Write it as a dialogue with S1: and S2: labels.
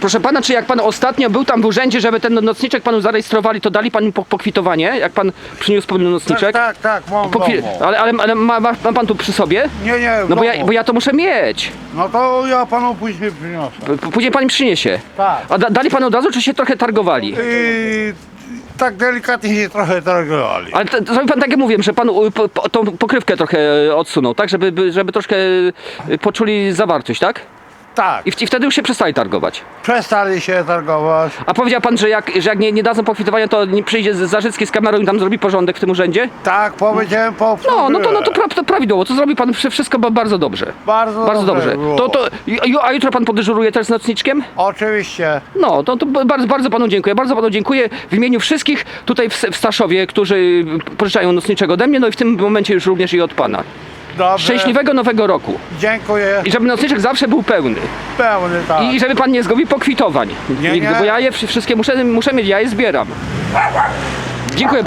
S1: Proszę pana, czy jak pan ostatnio był tam w urzędzie, żeby ten nocniczek panu zarejestrowali, to dali panu po- pokwitowanie, jak pan przyniósł pewny nocniczek?
S2: Tak, tak, tak, mam w
S1: Pokwi-
S2: domu.
S1: ale ale, ale ma, ma, ma pan tu przy sobie?
S2: Nie, nie, w
S1: No bo ja,
S2: domu.
S1: bo ja to muszę mieć.
S2: No to ja panu później przyniosę.
S1: P- Później pan mi przyniesie.
S2: Tak.
S1: A da, dali panu od razu, czy się trochę targowali?
S2: I tak delikatnie się trochę targowali.
S1: Ale to, to pan tak jak mówiłem, że pan u, po, po, tą pokrywkę trochę odsunął, tak? Żeby, by- żeby troszkę y, poczuli zawartość, tak?
S2: Tak,
S1: I, w, I wtedy już się przestali targować.
S2: przestali się targować.
S1: A powiedział pan, że jak, że jak nie, nie dadzą pokwitowania, to nie przyjdzie Zarzycki z kamerą i tam zrobi porządek w tym urzędzie?
S2: Tak, powiedziałem po
S1: No, no to, no to, pra, to prawidłowo, to zrobi pan wszy- wszystko ba- bardzo dobrze.
S2: Bardzo,
S1: Bardzo dobrze.
S2: było.
S1: To, to, ju- a jutro pan podyżuruje też z nocniczkiem?
S2: Oczywiście.
S1: No, to, to bardzo, bardzo panu dziękuję. Bardzo panu dziękuję w imieniu wszystkich tutaj w, S- w Staszowie, którzy pożyczają nocniczego ode mnie, no i w tym momencie już również i od pana.
S2: Dobrze.
S1: Szczęśliwego nowego roku.
S2: Dziękuję.
S1: I żeby nocniczek zawsze był pełny.
S2: Pełny tak.
S1: I żeby pan nie zgubił pokwitowań.
S2: Nie,
S1: Nigdy,
S2: nie.
S1: bo ja je wszy- wszystkie muszę, muszę mieć, ja je zbieram. Dziękuję bardzo.